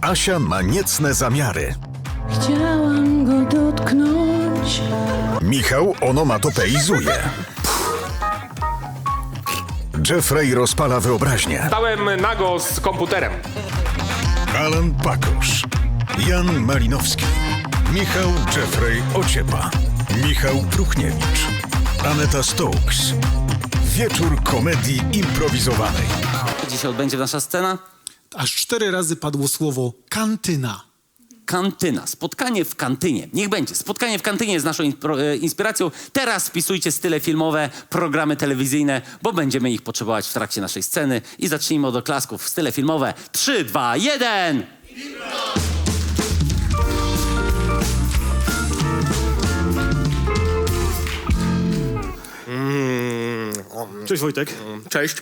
Asia ma niecne zamiary. Chciałam go dotknąć. Michał onomatopeizuje. Jeffrey rozpala wyobraźnię. Stałem nago z komputerem. Alan Pakosz. Jan Malinowski. Michał Jeffrey Ociepa. Michał Pruchniewicz. Aneta Stokes. Wieczór komedii improwizowanej. Gdzie się odbędzie nasza scena? Aż cztery razy padło słowo kantyna. Kantyna. Spotkanie w kantynie. Niech będzie. Spotkanie w kantynie jest naszą e, inspiracją. Teraz wpisujcie style filmowe, programy telewizyjne, bo będziemy ich potrzebować w trakcie naszej sceny. I zacznijmy od oklasków. Style filmowe. 3, 2, 1! Cześć Wojtek, Cześć.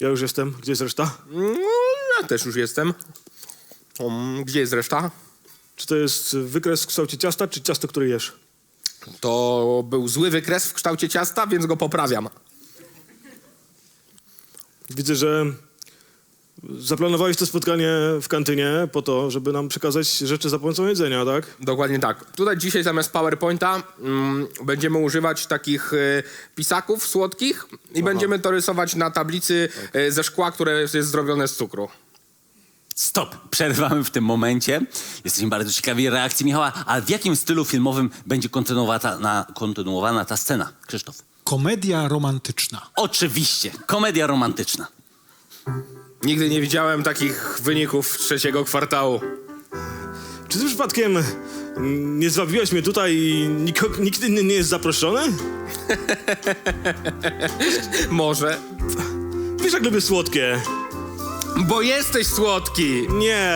ja już jestem. Gdzie jest reszta? Też już jestem. Um, Gdzie jest reszta? Czy to jest wykres w kształcie ciasta, czy ciasto, które jesz? To był zły wykres w kształcie ciasta, więc go poprawiam. Widzę, że zaplanowałeś to spotkanie w kantynie po to, żeby nam przekazać rzeczy za pomocą jedzenia, tak? Dokładnie tak. Tutaj dzisiaj zamiast PowerPointa mm, będziemy używać takich e, pisaków słodkich i będziemy to rysować na tablicy e, ze szkła, które jest zrobione z cukru. Stop! Przerwamy w tym momencie. Jesteśmy bardzo ciekawi reakcji Michała. A w jakim stylu filmowym będzie kontynuowana, na, kontynuowana ta scena? Krzysztof. Komedia romantyczna. Oczywiście. Komedia romantyczna. Nigdy nie widziałem takich wyników trzeciego kwartału. Czy ty przypadkiem mm, nie zwabiłeś mnie tutaj i niko, nikt inny nie jest zaproszony? Może. Wiesz, jak lubię słodkie. Bo jesteś słodki. Nie.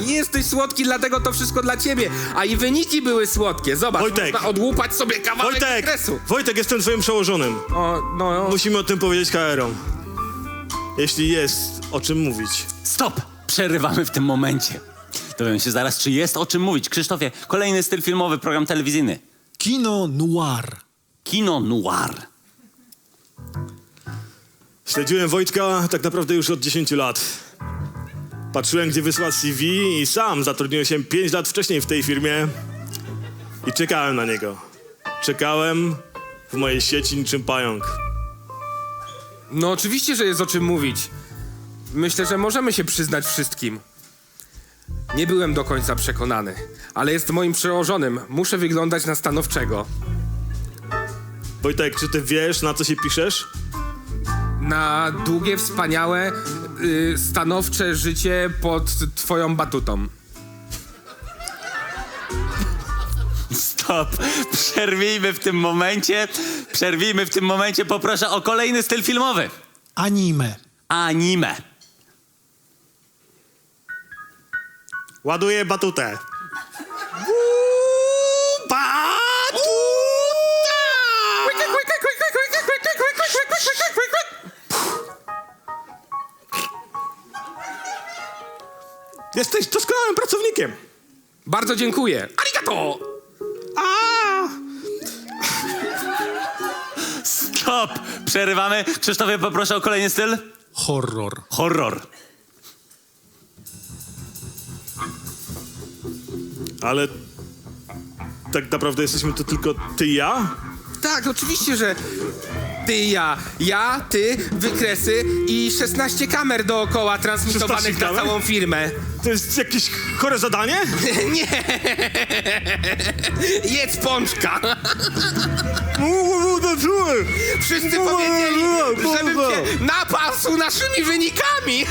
Jesteś słodki, dlatego to wszystko dla ciebie. A i wyniki były słodkie. Zobacz, Wojtek. można odłupać sobie kawałek Wojtek! kresu. Wojtek, jestem twoim przełożonym. O, no, no. Musimy o tym powiedzieć KR-om. Jeśli jest o czym mówić. Stop! Przerywamy w tym momencie. Dowiemy się zaraz, czy jest o czym mówić. Krzysztofie, kolejny styl filmowy, program telewizyjny. Kino noir. Kino noir. Śledziłem Wojtka tak naprawdę już od 10 lat. Patrzyłem, gdzie wysłał CV i sam zatrudniłem się 5 lat wcześniej w tej firmie i czekałem na niego. Czekałem w mojej sieci niczym pająk. No oczywiście, że jest o czym mówić. Myślę, że możemy się przyznać wszystkim. Nie byłem do końca przekonany, ale jest moim przełożonym. Muszę wyglądać na stanowczego. Wojtek, czy ty wiesz, na co się piszesz? Na długie, wspaniałe, y, stanowcze życie pod twoją batutą. Stop! Przerwijmy w tym momencie. Przerwijmy w tym momencie. Poproszę o kolejny styl filmowy. Anime. Anime. Ładuję batutę. Jesteś doskonałym pracownikiem. Bardzo dziękuję. Arigato! A! Stop! Przerywamy. Krzysztofie, poproszę o kolejny styl. Horror. Horror. Ale tak naprawdę jesteśmy tu tylko ty i ja? Tak, oczywiście, że ty i ja. Ja, ty, wykresy i 16 kamer dookoła transmitowanych 16 na kamer? całą firmę. To jest jakieś chore zadanie? Nie! Jedz pączka! Wszyscy powiedzieli, żebym cię napasł naszymi wynikami!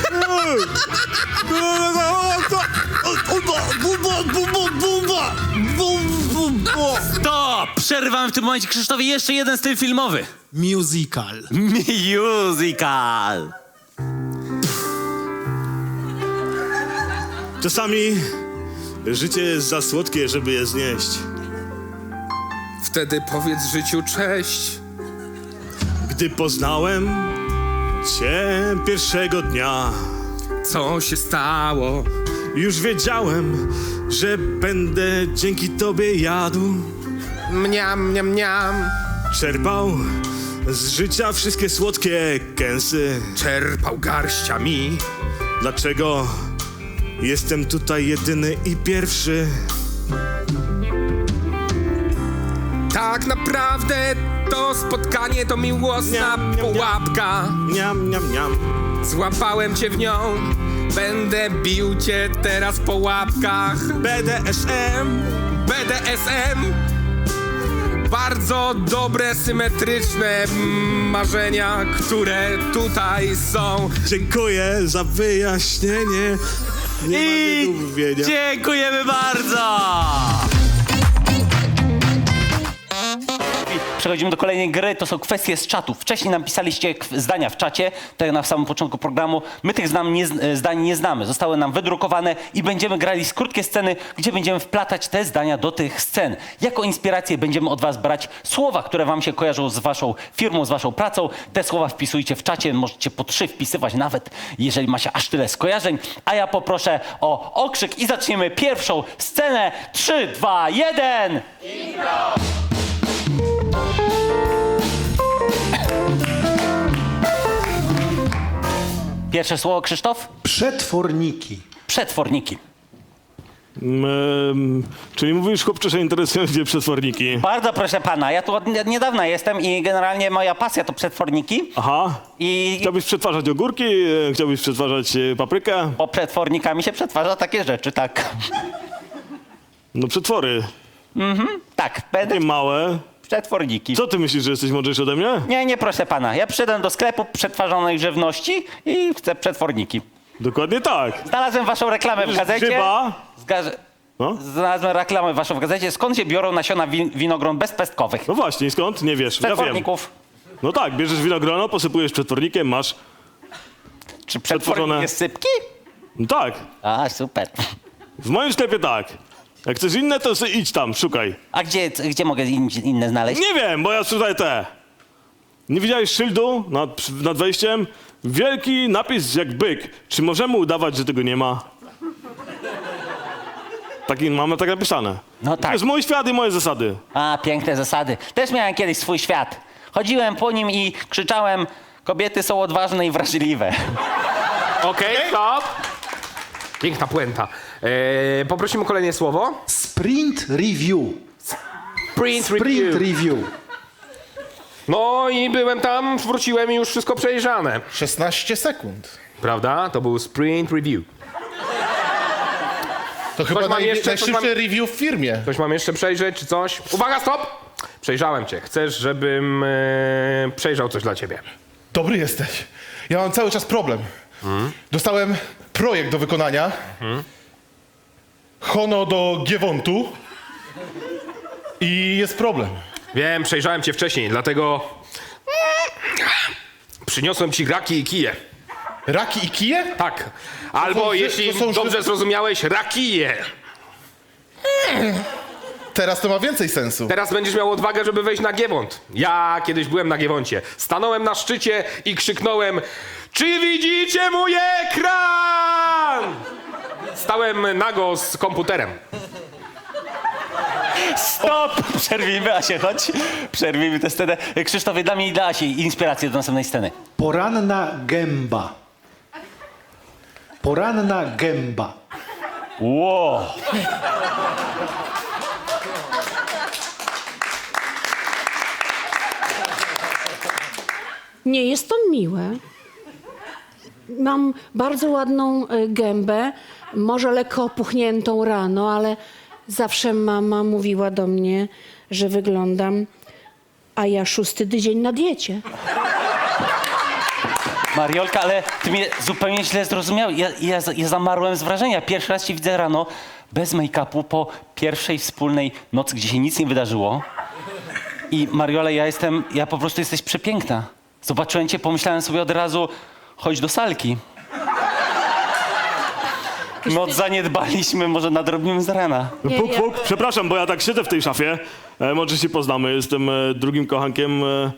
Stop! Przerywamy w tym momencie. Krzysztofie, jeszcze jeden styl filmowy. Musical. Musical. Czasami życie jest za słodkie, żeby je znieść. Wtedy powiedz życiu cześć. Gdy poznałem cię pierwszego dnia, Co się stało? już wiedziałem, że będę dzięki tobie jadł. Mniam, mniam, mniam. Czerpał z życia wszystkie słodkie kęsy. Czerpał garściami. Dlaczego Jestem tutaj jedyny i pierwszy. Tak naprawdę to spotkanie to miłosna Niam, niam, niam. pułapka. Niam, niam, niam. Złapałem cię w nią, będę bił cię teraz po łapkach. BDSM. BDSM. Bardzo dobre, symetryczne marzenia, które tutaj są. Dziękuję za wyjaśnienie. Nie I dziękujemy bardzo! Przechodzimy do kolejnej gry, to są kwestie z czatu. Wcześniej napisaliście k- zdania w czacie, tak na samym początku programu. My tych znam nie, e, zdań nie znamy. Zostały nam wydrukowane i będziemy grali z krótkie sceny, gdzie będziemy wplatać te zdania do tych scen. Jako inspirację będziemy od was brać słowa, które wam się kojarzą z waszą firmą, z waszą pracą. Te słowa wpisujcie w czacie, możecie po trzy wpisywać nawet, jeżeli macie aż tyle skojarzeń. A ja poproszę o okrzyk i zaczniemy pierwszą scenę. Trzy, dwa, jeden! Pierwsze słowo, Krzysztof? Przetworniki. Przetworniki. Mm, czyli mówisz, chłopcze, że interesują cię przetworniki. Bardzo proszę pana, ja tu od nie- niedawna jestem i generalnie moja pasja to przetworniki. Aha. I Chciałbyś przetwarzać ogórki, e, chciałbyś przetwarzać e, paprykę. po przetwornikami się przetwarza takie rzeczy, tak. No przetwory. Tak, będę Takie małe. Przetworniki. Co ty myślisz, że jesteś mądrzejszy ode mnie? Nie, nie proszę pana. Ja przyszedłem do sklepu przetwarzonej żywności i chcę przetworniki. Dokładnie tak. Znalazłem waszą reklamę w gazecie. Grzyba. Zga- No. Znalazłem reklamę waszą w gazecie. Skąd się biorą nasiona win- winogron bezpestkowych? No właśnie, skąd? Nie wiesz. Ja wiem. Przetworników. No tak, bierzesz winogrono, posypujesz przetwornikiem, masz. Czy Przetworzone. przetwornik jest sypki? No tak. A, super. W moim sklepie tak. Jak chcesz inne, to sobie idź tam, szukaj. A gdzie, gdzie mogę in, inne znaleźć? Nie wiem, bo ja tutaj te. Nie widziałeś szyldu nad, nad wejściem? Wielki napis jak byk. Czy możemy udawać, że tego nie ma? Taki, mamy tak napisane. No To tak. jest mój świat i moje zasady. A, piękne zasady. Też miałem kiedyś swój świat. Chodziłem po nim i krzyczałem, kobiety są odważne i wrażliwe. Okej, stop. Piękna puenta. Eee, poprosimy o kolejne słowo. Sprint review. Print Sprint review. review. No i byłem tam, wróciłem i już wszystko przejrzane. 16 sekund. Prawda? To był sprint review. To chyba mam naj, jeszcze, coś najszybszy review w firmie. Coś mam jeszcze przejrzeć, czy coś? Uwaga, stop! Przejrzałem cię. Chcesz, żebym e, przejrzał coś dla ciebie. Dobry jesteś. Ja mam cały czas problem. Dostałem projekt do wykonania. Hono do Giewontu. I jest problem. Wiem, przejrzałem cię wcześniej, dlatego przyniosłem ci raki i kije. Raki i kije? Tak. Albo, są jeśli to są dobrze zrozumiałeś, rakije. Teraz to ma więcej sensu. Teraz będziesz miał odwagę, żeby wejść na Giewont. Ja kiedyś byłem na Giewoncie. Stanąłem na szczycie i krzyknąłem Czy widzicie mój ekran? Stałem nago z komputerem. Stop! Przerwijmy, Asie, chodź. Przerwijmy tę scenę. Krzysztofie, dla mnie i dla Asi inspirację do następnej sceny. Poranna gęba. Poranna gęba. Wow. Nie jest to miłe. Mam bardzo ładną e, gębę, może lekko opuchniętą rano, ale zawsze mama mówiła do mnie, że wyglądam, a ja szósty tydzień na diecie. Mariolka, ale ty mnie zupełnie źle zrozumiałeś. Ja, ja, ja zamarłem z wrażenia. Pierwszy raz cię widzę rano, bez make-upu, po pierwszej wspólnej nocy, gdzie się nic nie wydarzyło. I Mariola, ja jestem, ja po prostu jesteś przepiękna. Zobaczyłem cię, pomyślałem sobie od razu, chodź do salki. Noc zaniedbaliśmy, może nadrobimy z rana. Nie, Puk, ja- puk, przepraszam, bo ja tak siedzę w tej szafie. E, może się poznamy, jestem e, drugim kochankiem e,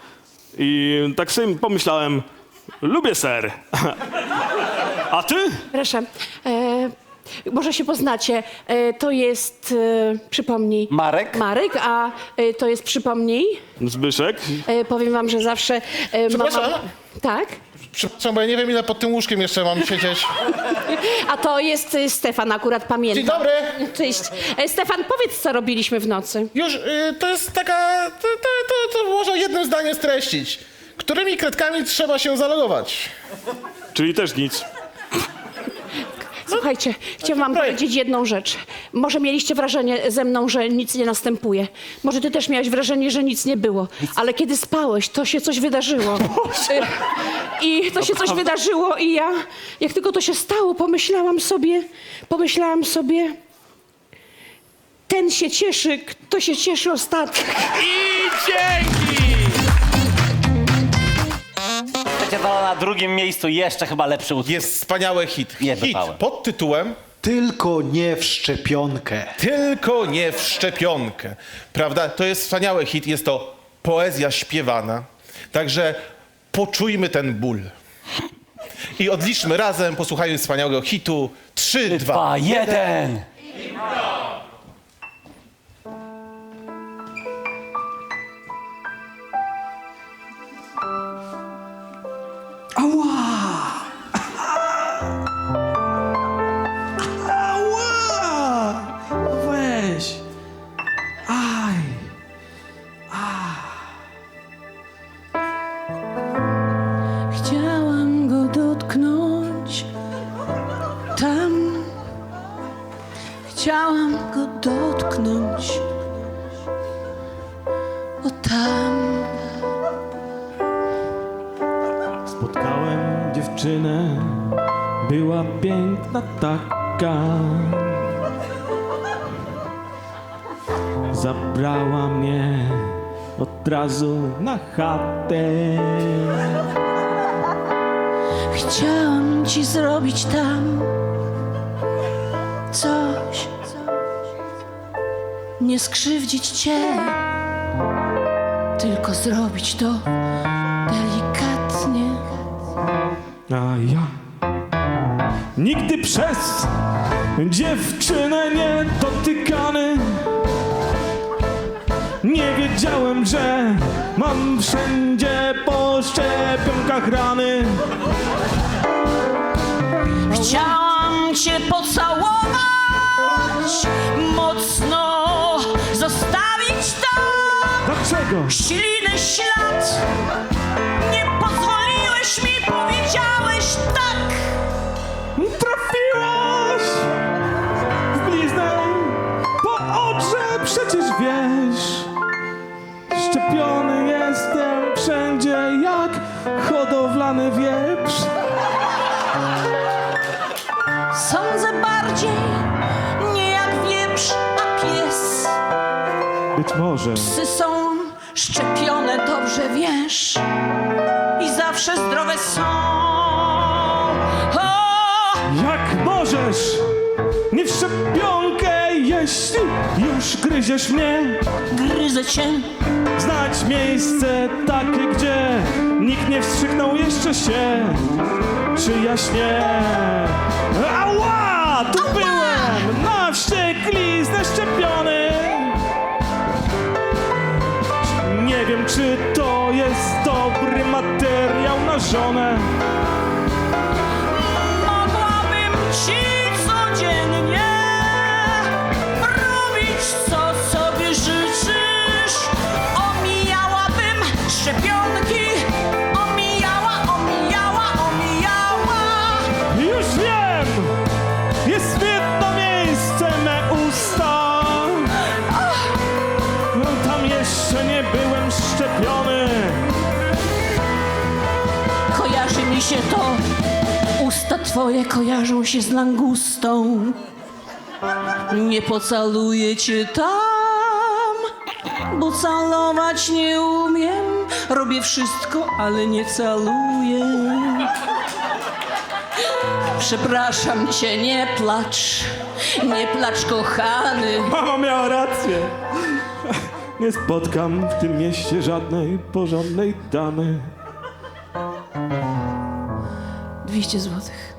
i tak sobie pomyślałem, lubię ser. A ty? Proszę, e, Może się poznacie. E, To jest, e, przypomnij... Marek? Marek, a e, to jest, przypomnij... Zbyszek? E, Powiem wam, że zawsze... e, Przepraszam? mama- Tak? Przepraszam, bo ja nie wiem, ile pod tym łóżkiem jeszcze mam siedzieć. A to jest e, Stefan, akurat pamiętam. Dzień dobry. Cześć. E, Stefan, powiedz, co robiliśmy w nocy. Już, y, to jest taka... To, to, to, to można jednym zdaniem streścić. Którymi kredkami trzeba się zalogować? Czyli też nic. Słuchajcie, chciałam wam projekt. powiedzieć jedną rzecz. Może mieliście wrażenie ze mną, że nic nie następuje. Może ty też miałeś wrażenie, że nic nie było. Ale kiedy spałeś, to się coś wydarzyło. I to się coś wydarzyło i ja, jak tylko to się stało, pomyślałam sobie, pomyślałam sobie, ten się cieszy, kto się cieszy ostatnio. I dzięki! Słuchajcie, to na drugim miejscu jeszcze chyba lepszy utwór. Jest wspaniały hit. Nie Hit wypałem. pod tytułem Tylko nie w szczepionkę. Tylko nie w szczepionkę. Prawda? To jest wspaniały hit, jest to poezja śpiewana. Także poczujmy ten ból. I odliczmy razem, posłuchając wspaniałego hitu. Trzy, dwa. Dwa, jeden! Taka. Zabrała mnie od razu na chatę. Chciałam ci zrobić tam coś. Nie skrzywdzić cię, tylko zrobić to delikatnie. A ja nigdy przez dziewczynę nie dotykany. Nie wiedziałem, że mam wszędzie po szczepionkach rany. Chciałam cię pocałować, mocno zostawić tam Dlaczego? śliny ślad. Nie pozwoliłeś mi, powiedziałeś tak. Trafiłaś w bliznę po oczy, przecież wiesz. Szczepiony jestem wszędzie jak hodowlany wieprz. Sądzę bardziej nie jak wieprz, a pies. Być może. Psy są szczepione, dobrze wiesz. I zawsze zdrowe są. Możesz? Nie w szczepionkę, jeśli już gryziesz mnie. Gryzę cię. Znać miejsce takie, gdzie nikt nie wstrzyknął jeszcze się. Czy jaśnie? Ała! Tu byłem! Na wściekliznę szczepiony! Nie wiem, czy to jest dobry materiał na żonę. Się to. Usta twoje kojarzą się z langustą. Nie pocaluję cię tam, bo calować nie umiem. Robię wszystko, ale nie caluję. Przepraszam cię, nie placz. Nie placz, kochany. Mama miała rację. Nie spotkam w tym mieście żadnej porządnej damy. 200 złotych.